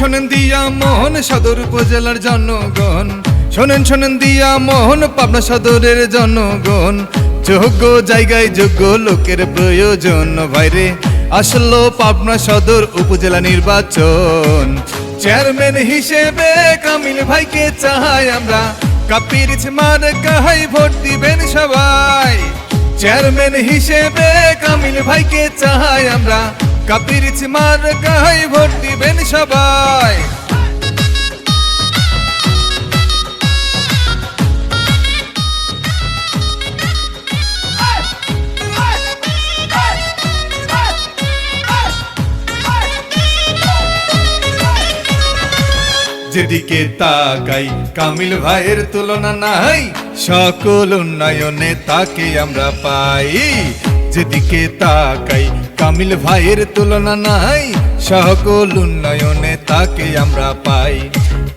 শোনেন দিয়া মোহন সদর উপজেলার জনগণ। শোনেন শোনেন দিয়া মোহন পাবনা সদরের জনগণ। যোগ্য জায়গায় যোগ্য লোকের প্রয়োজন। ভাইরে, আসলো পাবনা সদর উপজেলা নির্বাচন। চেয়ারম্যান হিসেবে কামিল ভাইকে চাই আমরা। কাপির মার কাহাই ভোট দিবেন সবাই। চেয়ারম্যান হিসেবে কামিল ভাইকে চাই আমরা। কাপির মার কাহাই ভোট দিবেন সবাই। যেদিকে তাকাই, কামিল ভাইয়ের তুলনা নাই, সকল উন্নয়নে তাকে আমরা পাই। যেদিকে তাকাই কামিল ভাইয়ের তুলনা নাই, সকল উন্নয়নে তাকে আমরা পাই।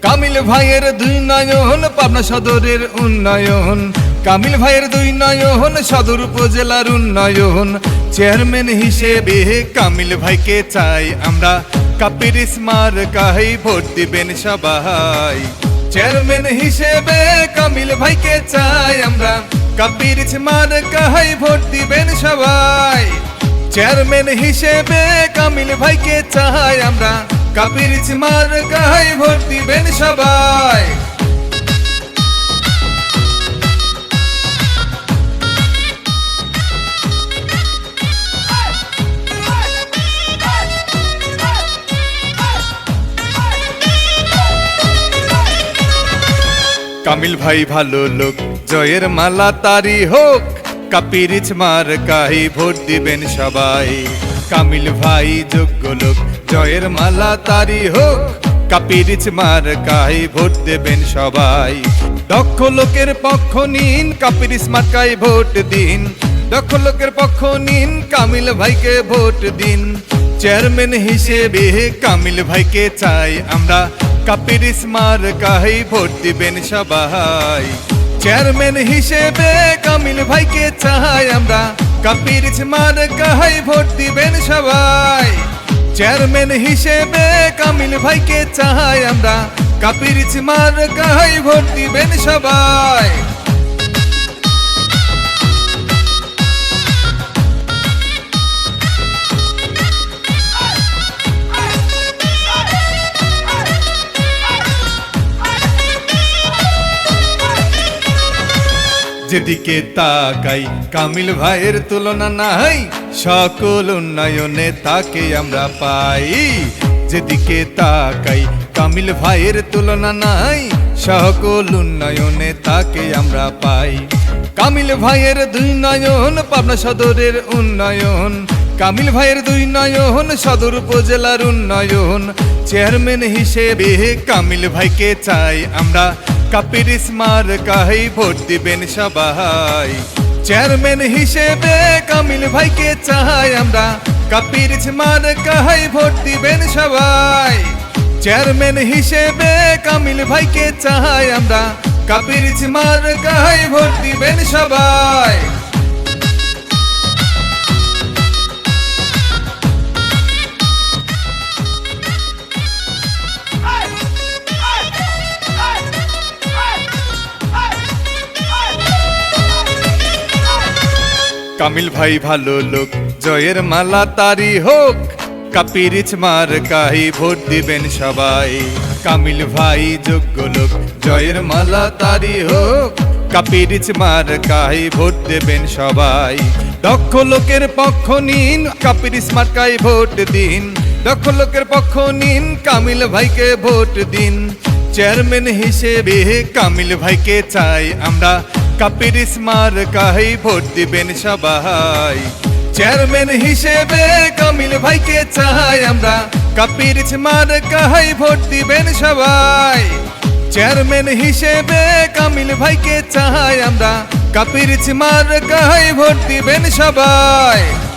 কামিল ভাইয়ের দুই নয়ন, পাবনা সদরের উন্নয়ন। কামিল ভাইয়ের দুই নয়ন, সদর উপজেলার উন্নয়ন। চেয়ারম্যান হিসেবে কামিল ভাইকে চাই আমরা। কাপির স্মার কাহাই ভোট দিবেন সবাই। চেয়ারম্যান হিসেবে কামিল ভাইকে চাই আমরা। কাপির স্মার কাহাই ভোট দিবেন সবাই। চেয়ারম্যান হিসেবে কামিল ভাইকে চাই আমরা। কাপির স্মার কাহাই ভোট দিবেন সবাই। কামিল ভাই ভালো লোক, জয়ের মালা তারি হোক। কাপিরিচ মার কাহি ভোট দিবেন সবাই। কামিল ভাই, যোগ্য লোক, জয়ের মালা তারি হোক। কাপিরিচ মার কাহি ভোট দেবেন সবাই। দক্ষ লোকের পক্ষ নিন কাপিরিচ মার্কাই ভোট দিন। দক্ষ লোকের পক্ষ নিন, কামিল ভাইকে ভোট দিন। চেয়ারম্যান হিসেবে কামিল ভাইকে চাই আমরা। কাপির মার কাহি ভোট দিবেন সবাই। চেয়ারম্যান হিসেবে কামিল ভাইকে চাই আমরা। কাপির মার কাহাই ভোট দিবেন সবাই। চেয়ারম্যান হিসেবে কামিল ভাইকে চাই আমরা। কাপির মার কাহাই ভোট দিবেন সবাই। যেদিকে তাকাই, কামিল ভাইয়ের তুলনা নাই, সকল উন্নয়নে তাকে আমরা পাই। যেদিকে তাকাই, কামিল ভাইয়ের তুলনা নাই, সকল উন্নয়নে তাকে আমরা পাই। কামিল ভাইয়ের দুই নয়ন, পাবনা সদরের উন্নয়ন। কামিল ভাইয়ের দুই নয়ন, সদর উপজেলার উন্নয়ন। চেয়ারম্যান হিসেবে কামিল ভাইকে চাই আমরা। কাপির স্মার কাহাই ভোট দিবেন সবাই। চেয়ারম্যান হিসেবে কামিল ভাইকে চাই আমরা। কাপির স্মার কাহাই ভোট দিবেন সবাই। চেয়ারম্যান হিসেবে কামিল ভাইকে চাই আমরা। কাপির স্মার কাহাই ভোট দিবেন সবাই। কামিল ভাই ভালো লোক, জয়ের মালা তারি হোক। কাপিরিচ মার কাহি ভোট দিবেন সবাই। কামিল ভাই যোগ্য লোক, জয়ের মালা তারি হোক। কাপিরিচ মার কাহি ভোট দেবেন সবাই। দক্ষ লোকের পক্ষ নিন, কাপিরিচ মার্কাই ভোট দিন। দক্ষ লোকের পক্ষ নিন, কামিল ভাইকে ভোট দিন। চেয়ারম্যান হিসেবে কামিল ভাইকে চাই আমরা। কাপির স্মার কাহাই ভোট দিবেন সবাই। চেয়ারম্যান হিসেবে কামিল ভাইকে চাই আমরা। কাপির স্মার কাহাই ভোট দিবেন সবাই। চেয়ারম্যান হিসেবে কামিল ভাইকে চাই আমরা। কাপির স্মার কাহাই ভোট দিবেন সবাই।